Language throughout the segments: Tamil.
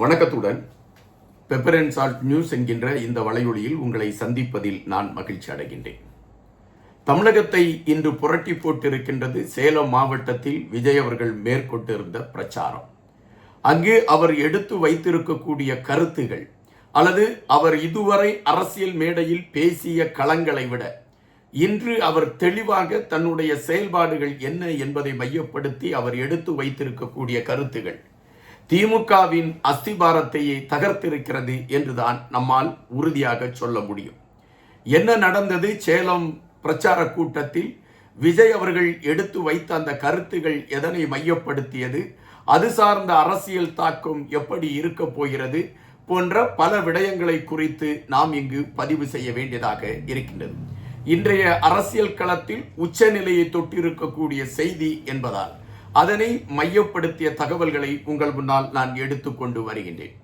வணக்கத்துடன் பெப்பர் அண்ட் சால்ட் நியூஸ் என்கின்ற இந்த வலையொலியில் உங்களை சந்திப்பதில் நான் மகிழ்ச்சி அடைகின்றேன். தமிழகத்தை இன்று புரட்டி போட்டிருக்கின்றது சேலம் மாவட்டத்தில் விஜய் அவர்கள் மேற்கொண்டிருந்த பிரச்சாரம். அங்கு அவர் எடுத்து வைத்திருக்கக்கூடிய கருத்துகள் அல்லது அவர் இதுவரை அரசியல் மேடையில் பேசிய களங்களை விட இன்று அவர் தெளிவாக தன்னுடைய செயல்பாடுகள் என்ன என்பதை மையப்படுத்தி அவர் எடுத்து வைத்திருக்கக்கூடிய கருத்துகள் திமுகவின் அஸ்திபாரத்தையே தகர்த்திருக்கிறது என்றுதான் நம்மால் உறுதியாக சொல்ல முடியும். என்ன நடந்தது? சேலம் பிரச்சார கூட்டத்தில் விஜய் அவர்கள் எடுத்து வைத்த அந்த கருத்துகள் எதனை மையப்படுத்தியது? அது சார்ந்த அரசியல் தாக்கம் எப்படி இருக்க போகிறது? போன்ற பல விடயங்களை குறித்து நாம் இங்கு பதிவு செய்ய வேண்டியதாக இருக்கின்றது. இன்றைய அரசியல் களத்தில் உச்சநிலையை தொட்டிருக்கக்கூடிய செய்தி என்பதால் அதனை மையப்படுத்திய தகவல்களை உங்கள் முன்னால் நான் எடுத்துக்கொண்டு வருகின்றேன்.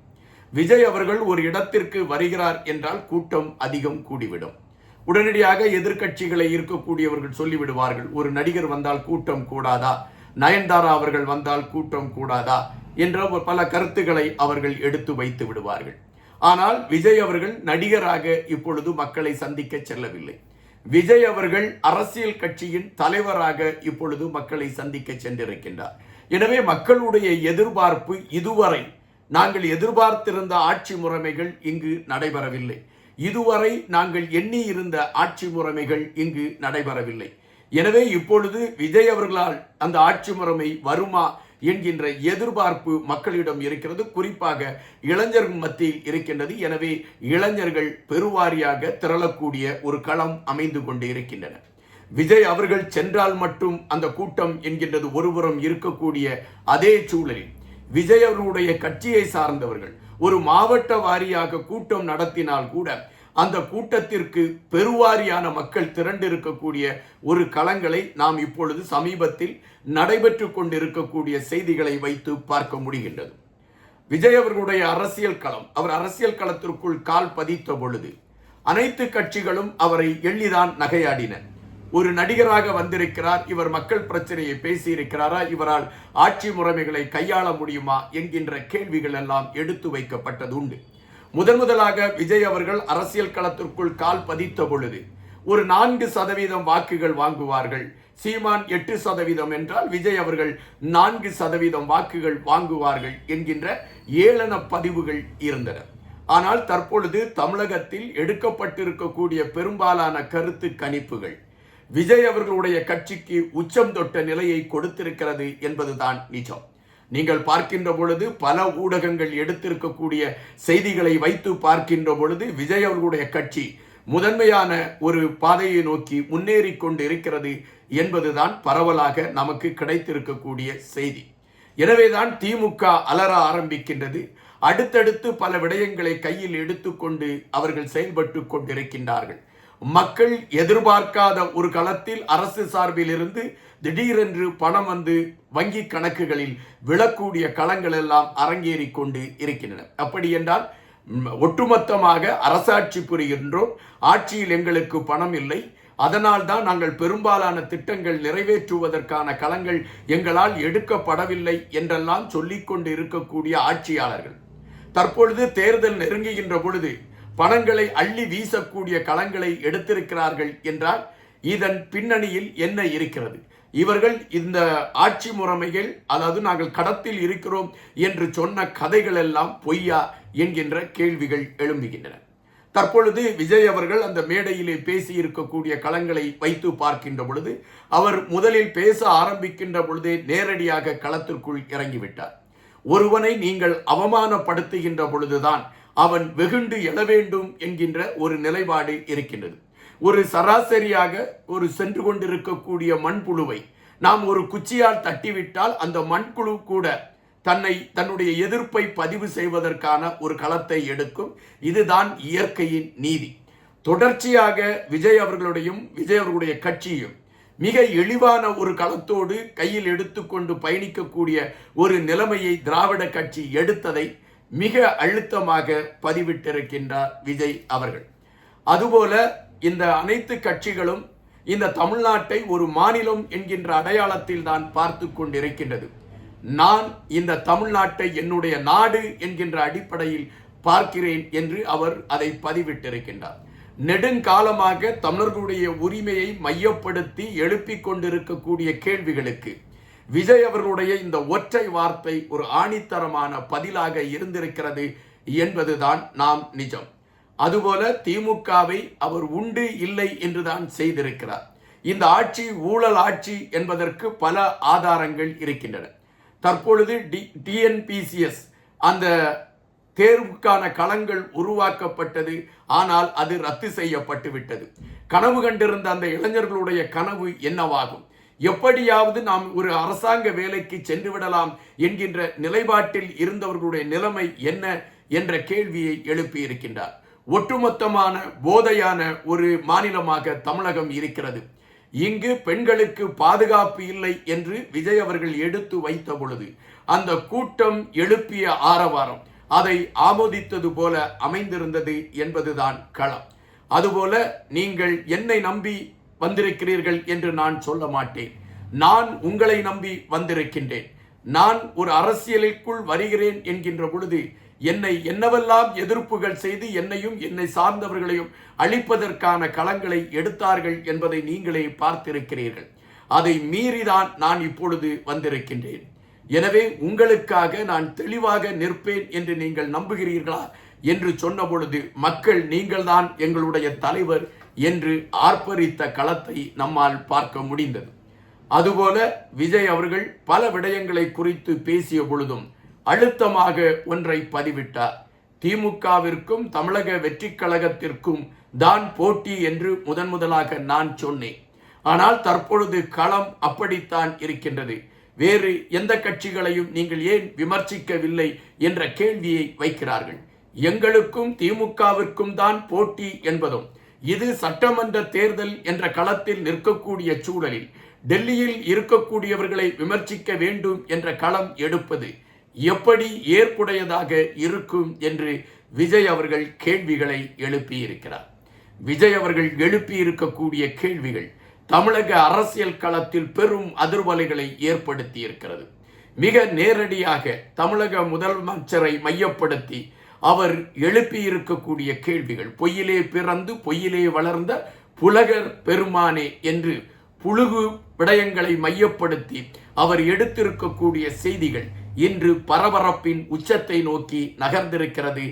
விஜய் அவர்கள் ஒரு இடத்திற்கு வருகிறார் என்றால் கூட்டம் அதிகம் கூடிவிடும். உடனடியாக எதிர்க்கட்சிகளை இருக்கக்கூடியவர்கள் சொல்லிவிடுவார்கள் ஒரு நடிகர் வந்தால் கூட்டம் கூடாதா? நயன்தாரா அவர்கள் வந்தால் கூட்டம் கூடாதா? என்ற பல கருத்துக்களை அவர்கள் எடுத்து வைத்து விடுவார்கள். ஆனால் விஜய் அவர்கள் நடிகராக இப்பொழுது மக்களை சந்திக்க செல்லவில்லை. விஜய் அவர்கள் அரசியல் கட்சியின் தலைவராக இப்பொழுது மக்களை சந்திக்க சென்றிருக்கின்றார். எனவே மக்களுடைய எதிர்பார்ப்பு இதுவரை நாங்கள் எதிர்பார்த்திருந்த ஆட்சி முறைமைகள் இங்கு நடைபெறவில்லை. இதுவரை நாங்கள் எண்ணி இருந்த ஆட்சி முறைமைகள் இங்கு நடைபெறவில்லை. எனவே இப்பொழுது விஜய் அவர்களால் அந்த ஆட்சி முறைமை வருமா என்கின்ற எதிர்பார்ப்பு மக்களிடம் இருக்கிறது. குறிப்பாக இளைஞர் மத்தியில் இருக்கின்றது. எனவே இளைஞர்கள் பெருவாரியாக திரளக்கூடிய ஒரு களம் அமைந்து கொண்டு இருக்கின்றன. விஜய் அவர்கள் சென்றால் மட்டும் அந்த கூட்டம் என்கின்றது ஒருபுறம் இருக்கக்கூடிய அதே சூழலில். விஜய் அவர்களுடைய கட்சியை சார்ந்தவர்கள் ஒரு மாவட்ட வாரியாக கூட்டம் நடத்தினால் கூட அந்த கூட்டத்திற்கு பெருவாரியான மக்கள் திரண்டிருக்கக்கூடிய ஒரு களங்களை நாம் இப்பொழுது சமீபத்தில் நடைபெற்று கொண்டிருக்கக்கூடிய செய்திகளை வைத்து பார்க்க முடிகின்றது. விஜய் அவர்களுடைய அரசியல் களம் அவர் அரசியல் களத்திற்குள் கால் பதித்த பொழுது அனைத்து கட்சிகளும் அவரை எள்ளிதான் நகையாடின. ஒரு நடிகராக வந்திருக்கிறார் இவர் மக்கள் பிரச்சனையை பேசியிருக்கிறாரா இவரால் ஆட்சி முறைமைகளை கையாள முடியுமா என்கின்ற கேள்விகள் எல்லாம் எடுத்து வைக்கப்பட்டது உண்டு முதன் முதலாக விஜய் அவர்கள் அரசியல் களத்திற்குள் கால் பதித்த பொழுது ஒரு நான்கு சதவீதம் வாக்குகள் வாங்குவார்கள். சீமான் எட்டு சதவீதம் என்றால் விஜய் அவர்கள் நான்கு சதவீதம் வாக்குகள் வாங்குவார்கள் என்கின்ற ஏளன பதிவுகள் இருந்தன. ஆனால் தற்பொழுது தமிழகத்தில் எடுக்கப்பட்டிருக்கக்கூடிய பெரும்பாலான கருத்து கணிப்புகள் விஜய் அவர்களுடைய கட்சிக்கு உச்சம் தொட்ட நிலையை கொடுத்திருக்கிறது என்பதுதான் நிஜம். நீங்கள் பார்க்கின்ற பொழுது பல ஊடகங்கள் எடுத்திருக்கக்கூடிய செய்திகளை வைத்து பார்க்கின்ற பொழுது விஜய் அவர்களுடைய கட்சி முதன்மையான ஒரு பாதையை நோக்கி முன்னேறி கொண்டு இருக்கிறது என்பதுதான் பரவலாக நமக்கு கிடைத்திருக்கக்கூடிய செய்தி. எனவேதான் திமுக அலற ஆரம்பிக்கின்றது. அடுத்தடுத்து பல விடயங்களை கையில் எடுத்துக்கொண்டு அவர்கள் செயல்பட்டு கொண்டிருக்கின்றார்கள். மக்கள் எதிர்பார்க்காத ஒரு களத்தில் அரசு சார்பில் இருந்து திடீரென்று பணம் வந்து வங்கி கணக்குகளில் விழக்கூடிய களங்கள் எல்லாம் அரங்கேறி கொண்டு இருக்கின்றன. அப்படி என்றால் ஒட்டுமொத்தமாக அரசாட்சி புரிகின்றோம். ஆட்சியில் எங்களுக்கு பணம் இல்லை. அதனால் தான் நாங்கள் பெரும்பாலான திட்டங்கள் நிறைவேற்றுவதற்கான களங்கள் எங்களால் எடுக்கப்படவில்லை என்றெல்லாம் சொல்லிக்கொண்டு இருக்கக்கூடிய ஆட்சியாளர்கள். தற்பொழுது தேர்தல் நெருங்குகின்ற பொழுது பணங்களை அள்ளி வீசக்கூடிய களங்களை எடுத்திருக்கிறார்கள் என்றால் இதன் பின்னணியில் என்ன இருக்கிறது? இவர்கள் இந்த ஆட்சி முறைமைகள் அதாவது நாங்கள் கடத்தில் இருக்கிறோம் என்று சொன்ன கதைகள் எல்லாம் பொய்யா என்கின்ற கேள்விகள் எழும்புகின்றன. தற்பொழுது விஜய் அவர்கள் அந்த மேடையிலே பேசி இருக்கக்கூடிய களங்களை வைத்து பார்க்கின்ற பொழுது அவர் முதலில் பேச ஆரம்பிக்கின்ற பொழுதே நேரடியாக களத்திற்குள் இறங்கிவிட்டார். ஒருவனை நீங்கள் அவமானப்படுத்துகின்ற பொழுதுதான் அவன் வெகுண்டு எழ வேண்டும் என்கின்ற ஒரு நிலைப்பாடு இருக்கின்றது. ஒரு சராசரியாக ஒரு சென்று கொண்டிருக்கக்கூடிய மண்புழுவை நாம் ஒரு குச்சியால் தட்டிவிட்டால் அந்த மண்புழு கூட தன்னை தன்னுடைய எதிர்ப்பை பதிவு செய்வதற்கான ஒரு களத்தை எடுக்கும். இதுதான் இயற்கையின் நீதி. தொடர்ச்சியாக விஜய் அவர்களுடையும் விஜய் அவர்களுடைய கட்சியும் மிக எளிவான ஒரு களத்தோடு கையில் எடுத்துக்கொண்டு பயணிக்கக்கூடிய ஒரு நிலைமையை திராவிட கட்சி எடுத்ததை மிக அழுத்தமாக பதிவிட்டிருக்கின்றார் விஜய் அவர்கள். அதுபோல இந்த அனைத்து கட்சிகளும் இந்த தமிழ்நாட்டை ஒரு மாநிலம் என்கின்ற அடையாளத்தில் தான் பார்த்து கொண்டிருக்கின்றது. நான் இந்த தமிழ்நாட்டை என்னுடைய நாடு என்கின்ற அடிப்படையில் பார்க்கிறேன் என்று அவர் அதை பதிவிட்டிருக்கின்றார். நெடுங்காலமாக தமிழர்களுடைய உரிமையை மையப்படுத்தி எழுப்பிக் கொண்டிருக்கக்கூடிய கேள்விகளுக்கு விஜய் அவர்களுடைய இந்த ஒற்றை வார்த்தை ஒரு ஆணித்தரமான பதிலாக இருந்திருக்கிறது என்பதுதான் நாம் நிஜம். அதுபோல திமுகவை அவர் உண்டு இல்லை என்றுதான் செய்திருக்கிறார். இந்த ஆட்சி ஊழல் ஆட்சி என்பதற்கு பல ஆதாரங்கள் இருக்கின்றன. தற்பொழுது டி டிஎன்பிசிஎஸ் அந்த தேர்வுக்கான களங்கள் உருவாக்கப்பட்டது. ஆனால் அது ரத்து செய்யப்பட்டு விட்டது. கனவு கண்டிருந்த அந்த இளைஞர்களுடைய கனவு என்னவாகும்? எப்படியாவது நாம் ஒரு அரசாங்க வேலைக்கு சென்று விடலாம் என்கின்ற நிலைப்பாட்டில் இருந்தவர்களுடைய நிலைமை என்ன என்ற கேள்வியை எழுப்பி இருக்கின்றார். ஒட்டுமொத்தமான போதையான ஒரு மாநிலமாக தமிழகம் இருக்கிறது. இங்கு பெண்களுக்கு பாதுகாப்பு இல்லை என்று விஜய் அவர்கள் எடுத்து வைத்த பொழுது அந்த கூட்டம் எழுப்பிய ஆரவாரம் அதை ஆமோதித்தது போல அமைந்திருந்தது என்பதுதான் களம். அதுபோல நீங்கள் என்னை நம்பி வந்திருக்கிறீர்கள் என்று நான் சொல்ல மாட்டேன். நான் உங்களை நம்பி வந்திருக்கின்றேன். நான் ஒரு அரசியலுக்குள் வருகிறேன் என்கின்ற பொழுது என்னை என்னவெல்லாம் எதிர்ப்புகள் செய்து என்னையும் என்னை சார்ந்தவர்களையும் அழிப்பதற்கான களங்களை எடுத்தார்கள் என்பதை நீங்களே பார்த்திருக்கிறீர்கள். அதை மீறிதான் நான் இப்பொழுது வந்திருக்கின்றேன். எனவே உங்களுக்காக நான் தெளிவாக நிற்பேன் என்று நீங்கள் நம்புகிறீர்களா என்று சொன்ன பொழுது மக்கள் நீங்கள்தான் எங்களுடைய தலைவர் என்று ஆர்ப்பரித்த களத்தை நம்மால் பார்க்க முடிந்தது. அதுபோல விஜய் அவர்கள் பல விடயங்களை குறித்து பேசிய பொழுதும் அழுத்தமாக ஒன்றை பதிவிட்டார். திமுகவிற்கும் தமிழக வெற்றி கழகத்திற்கும் தான் போட்டி என்று முதன் முதலாக நான் சொன்னேன். ஆனால் தற்பொழுது களம் அப்படித்தான் இருக்கின்றது. வேறு எந்த கட்சிகளையும் நீங்கள் ஏன் விமர்சிக்கவில்லை என்ற கேள்வியை வைக்கிறார்கள். எங்களுக்கும் திமுகவிற்கும் தான் போட்டி என்பதும் இது சட்டமன்ற தேர்தல் என்ற களத்தில் நிற்கக்கூடிய சூழலில் டெல்லியில் இருக்கக்கூடியவர்களை விமர்சிக்க வேண்டும் என்ற களம் எடுப்பது எப்படி ஏற்புடையதாக இருக்கும் என்று விஜய் அவர்கள் கேள்விகளை எழுப்பியிருக்கிறார். விஜய் அவர்கள் எழுப்பி இருக்கக்கூடிய கேள்விகள் தமிழக அரசியல் களத்தில் பெரும் அதிர்வலைகளை ஏற்படுத்தி இருக்கிறது மிக நேரடியாக தமிழக முதலமைச்சரை மையப்படுத்தி அவர் எழுப்பி இருக்கக்கூடிய கேள்விகள் பொய்யிலே பிறந்து பொய்யிலே வளர்ந்த புலகர் பெருமானே என்று புழுகு விடயங்களை மையப்படுத்தி அவர் எடுத்திருக்கக்கூடிய செய்திகள் இன்று பரபரப்பின் உச்சத்தை நோக்கி நகர்ந்திருக்கிறது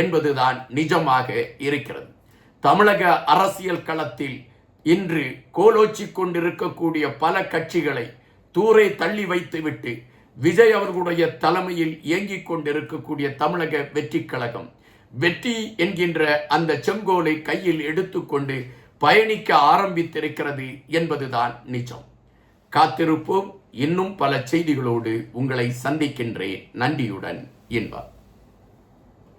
என்பதுதான் நிஜமாக இருக்கிறது. தமிழக அரசியல் களத்தில் இன்று கோலோச்சி கொண்டிருக்கக்கூடிய பல கட்சிகளை தூரை தள்ளி வைத்துவிட்டு விஜய் அவர்களுடைய தலைமையில் இயங்கிக் கொண்டிருக்கக்கூடிய தமிழக வெற்றி கழகம் வெற்றி என்கின்ற அந்த செங்கோலை கையில் எடுத்துக்கொண்டு பயணிக்க ஆரம்பித்திருக்கிறது என்பதுதான் நிஜம். காத்திருப்போம். இன்னும் பல செய்திகளோடு உங்களை சந்திக்கின்றேன். நன்றியுடன் என்பார்